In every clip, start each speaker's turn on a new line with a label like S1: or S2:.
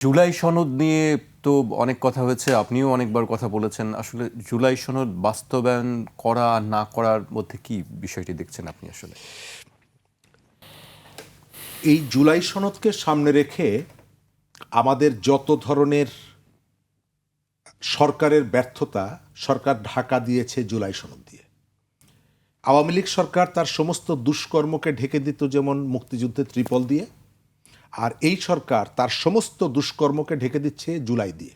S1: জুলাই সনদ নিয়ে তো অনেক কথা হয়েছে, আপনিও অনেকবার কথা বলেছেন। আসলে জুলাই সনদ বাস্তবায়ন করা না করার মধ্যে কি বিষয়টি দেখছেন আপনি আসলে?
S2: এই জুলাই সনদকে সামনে রেখে আমাদের যত ধরনের সরকারের ব্যর্থতা, সরকার ঢাকা দিয়েছে জুলাই সনদ দিয়ে। আওয়ামী লীগ সরকার তার সমস্ত দুষ্কর্মকে ঢেকে দিত যেমন মুক্তিযুদ্ধে ত্রিপল দিয়ে আর এই সরকার তার সমস্ত দুষ্কর্মকে ঢেকে দিচ্ছে জুলাই দিয়ে।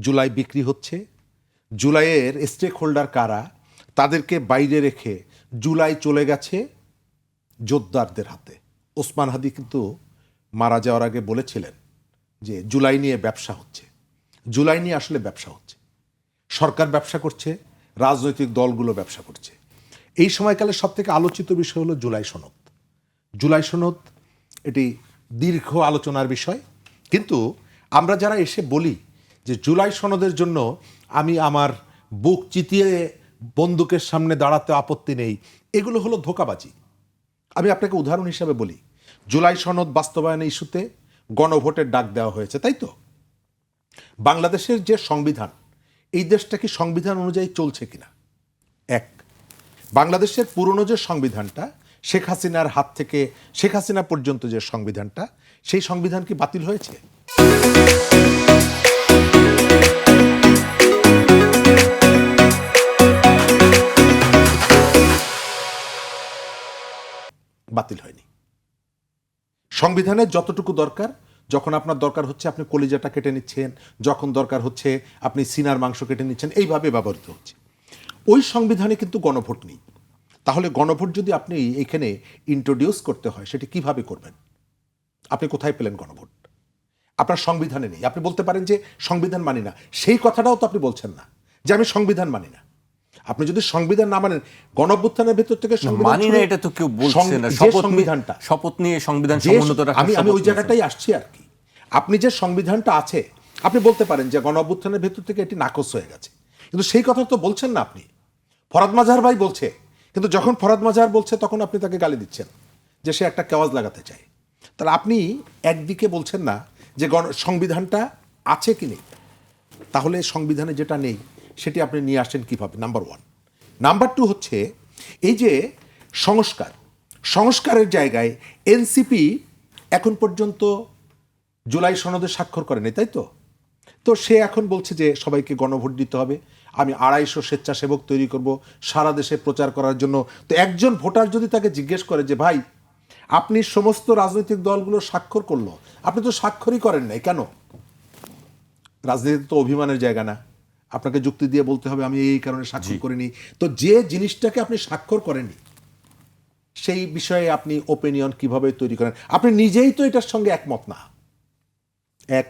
S2: জুলাই বিক্রি হচ্ছে। জুলাইয়ের স্টেক হোল্ডার কারা, তাদেরকে বাইরে রেখে জুলাই চলে গেছে জোরদারদের হাতে। ওসমান হাদি কিন্তু মারা যাওয়ার আগে বলেছিলেন যে জুলাই নিয়ে ব্যবসা হচ্ছে। জুলাই নিয়ে আসলে ব্যবসা হচ্ছে। সরকার ব্যবসা করছে, রাজনৈতিক দলগুলো ব্যবসা করছে। এই সময়কালে সব থেকে আলোচিত বিষয় হলো জুলাই সনদ। জুলাই সনদ এটি দীর্ঘ আলোচনার বিষয়। কিন্তু আমরা যারা এসে বলি যে জুলাই সনদের জন্য আমি আমার বুক চিতিয়ে বন্দুকের সামনে দাঁড়াতে আপত্তি নেই, এগুলো হলো ধোকাবাজি। আমি আপনাকে উদাহরণ হিসাবে বলি, জুলাই সনদ বাস্তবায়ন ইস্যুতে গণভোটের ডাক দেওয়া হয়েছে, তাই তো? বাংলাদেশের যে সংবিধান, এই দেশটা কি সংবিধান অনুযায়ী চলছে কিনা? এক, বাংলাদেশের পুরনো যে সংবিধানটা শেখ হাসিনার হাত থেকে, শেখ হাসিনা পর্যন্ত যে সংবিধানটা, সেই সংবিধান কি বাতিল হয়েছে? বাতিল হয়নি। সংবিধানের যতটুকু দরকার, যখন আপনার দরকার হচ্ছে আপনি কলিজাটা কেটে নিচ্ছেন, যখন দরকার হচ্ছে আপনি সিনার মাংস কেটে নিচ্ছেন, এইভাবে ব্যবহৃত হচ্ছে। ওই সংবিধানে কিন্তু গণভোট নেই। তাহলে গণভোট যদি আপনি এখানে ইন্ট্রোডিউস করতে হয় সেটি কীভাবে করবেন? আপনি কোথায় পেলেন গণভোট? আপনার সংবিধানে নেই। আপনি বলতে পারেন যে সংবিধান মানি না। সেই কথাটাও তো আপনি বলছেন না যে আমি সংবিধান মানি না। আপনি যদি সংবিধান না মানেন গণঅভ্যুত্থানের ভেতর থেকে
S1: মানি না এটা তো কেউ বলছে না। শপথ নিয়ে
S2: সংবিধানটা।
S1: শপথ নিয়ে সংবিধান সমুন্নত
S2: আমি আমি ওই জায়গাটাই আসছি আর কি। আপনি যে সংবিধানটা আছে আপনি বলতে পারেন যে গণ অভ্যুত্থানের ভেতর থেকে এটি নাকচ হয়ে গেছে। কিন্তু সেই কথা তো বলছেন না আপনি। ফরাদ মাজার ভাই বলছে কিন্তু যখন ফরাদ মাজার বলছে, তখন আপনি তাকে গালি দিচ্ছেন যে সে একটা কেওয়াজ লাগাতে চায়। তাহলে আপনি একদিকে বলছেন না যে গণ সংবিধানটা আছে কি নেই? তাহলে সংবিধানে যেটা নেই, সেটি আপনি নিয়ে আসেন কীভাবে? নাম্বার ওয়ান নাম্বার টু হচ্ছে, এই যে সংস্কার, সংস্কারের জায়গায় এনসিপি এখন পর্যন্ত জুলাই সনদে স্বাক্ষর করেনি, তাই তো? তো সে এখন বলছে যে সবাইকে গণভোট দিতে হবে আমি আড়াইশো স্বেচ্ছাসেবক তৈরি করব সারা দেশে প্রচার করার জন্য। তো একজন ভোটার যদি তাকে জিজ্ঞেস করে যে ভাই আপনি সমস্ত রাজনৈতিক দলগুলো স্বাক্ষর করল। আপনি তো স্বাক্ষরই করেন নাই কেন? রাজনীতি তো অভিমানের জায়গা না। আপনাকে যুক্তি দিয়ে বলতে হবে আমি এই কারণে স্বাক্ষর করিনি। তো যে জিনিসটাকে আপনি স্বাক্ষর করেননি সেই বিষয়ে আপনি ওপিনিয়ন কীভাবে তৈরি করেন? আপনি নিজেই তো এটার সঙ্গে একমত না। এক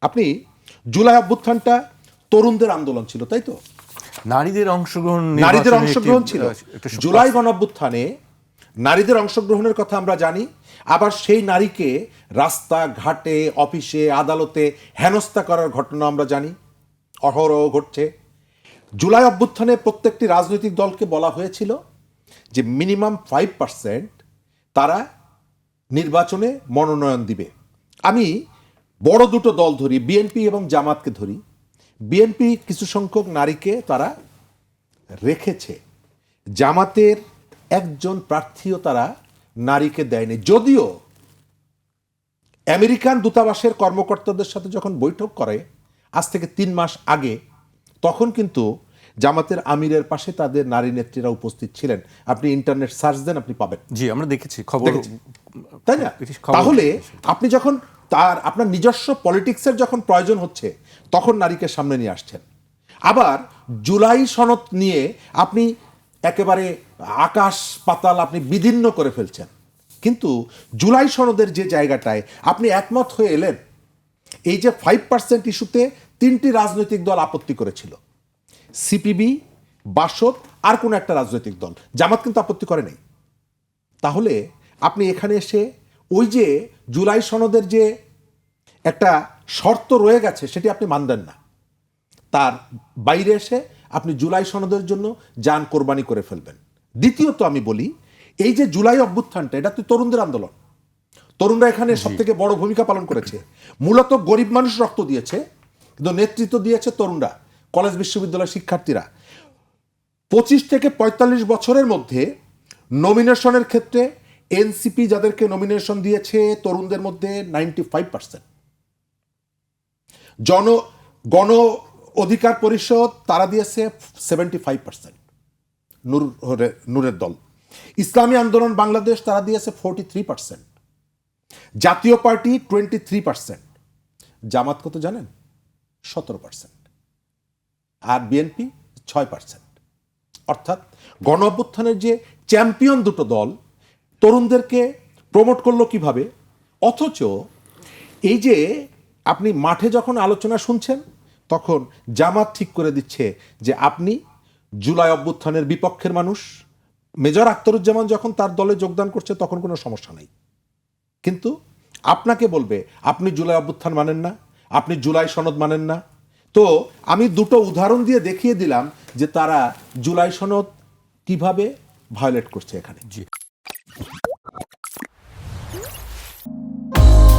S2: আপনি জুলাই অভ্যুত্থানটা তরুণদের আন্দোলন ছিল তাই তো?
S1: নারীদের অংশগ্রহণ
S2: নারীদের অংশগ্রহণ ছিল। জুলাই গণঅভ্যুত্থানে নারীদের অংশগ্রহণের কথা আমরা জানি আবার সেই নারীকে রাস্তা ঘাটে অফিসে আদালতে হেনস্থা করার ঘটনা আমরা জানি। অহরহ ঘটছে। জুলাই অভ্যুত্থানে প্রত্যেকটি রাজনৈতিক দলকে বলা হয়েছিল যে মিনিমাম ফাইভ পার্সেন্ট তারা নির্বাচনে মনোনয়ন দিবে। আমি বড় দুটো দল ধরি বিএনপি এবং জামাতকে ধরি। বিএনপি কিছু সংখ্যক নারীকে তারা রেখেছে। জামাতের একজন প্রার্থীও তারা নারীকে দেয়নি। যদিও আমেরিকান দূতাবাসের কর্মকর্তাদের সাথে যখন বৈঠক করে আজ থেকে তিন মাস আগে তখন কিন্তু জামাতের আমিরের পাশে তাদের নারী নেত্রীরা উপস্থিত ছিলেন। আপনি ইন্টারনেট সার্চ দেন আপনি পাবেন।
S1: জি আমরা দেখেছি খবর
S2: তাই না? তাহলে আপনি যখন তার, আপনার নিজস্ব পলিটিক্সের যখন প্রয়োজন হচ্ছে, তখন নারীকে সামনে নিয়ে আসছেন। আবার জুলাই সনদ নিয়ে আপনি একেবারে আকাশ পাতাল আপনি বিদীর্ণ করে ফেলছেন। কিন্তু জুলাই সনদের যে জায়গাটায় আপনি একমত হয়ে এলেন, এই যে ফাইভ পার্সেন্ট ইস্যুতে তিনটি রাজনৈতিক দল আপত্তি করেছিল। সিপিবি বাসদ আর কোনো একটা রাজনৈতিক দল। জামাত কিন্তু আপত্তি করে নাই। তাহলে আপনি এখানে এসে ওই যে জুলাই সনদের যে একটা শর্ত রয়ে গেছে সেটি আপনি মানবেন না। তার বাইরে এসে আপনি জুলাই সনদের জন্য যান কোরবানি করে ফেলবেন। দ্বিতীয়ত আমি বলি এই যে জুলাই অভ্যুত্থানটা এটা তো তরুণদের আন্দোলন। তরুণরা এখানে সব থেকে বড় ভূমিকা পালন করেছে। মূলত গরিব মানুষ রক্ত দিয়েছে কিন্তু নেতৃত্ব দিয়েছে তরুণরা কলেজ বিশ্ববিদ্যালয়ের শিক্ষার্থীরা। পঁচিশ থেকে পঁয়তাল্লিশ বছরের মধ্যে নমিনেশনের ক্ষেত্রে এনসিপি যাদেরকে নমিনেশন দিয়েছে তরুণদের মধ্যে নাইনটি ফাইভ পার্সেন্ট জন, গণ অধিকার পরিষদ তারা দিয়েছে সেভেন্টি ফাইভ পার্সেন্ট নূর নূরের দল। ইসলামী আন্দোলন বাংলাদেশ তারা দিয়েছে forty three percent Jatiya Party twenty three percent Jamaat কত জানেন? সতেরো পার্সেন্ট আর বিএনপি ছয় পার্সেন্ট অর্থাৎ গণ যে চ্যাম্পিয়ন দুটো দল তরুণদেরকে প্রমোট করল কীভাবে? অথচ এই যে আপনি মাঠে যখন আলোচনা শুনছেন, তখন জামাত ঠিক করে দিচ্ছে যে আপনি জুলাই অভ্যুত্থানের বিপক্ষের মানুষ। মেজর আখতারুজ্জামান যখন তার দলে যোগদান করছে, তখন কোনো সমস্যা নেই। কিন্তু আপনাকে বলবে, আপনি জুলাই অভ্যুত্থান মানেন না, আপনি জুলাই সনদ মানেন না। তো আমি দুটো উদাহরণ দিয়ে দেখিয়ে দিলাম যে তারা জুলাই সনদ কীভাবে ভায়োলেট করছে এখানে।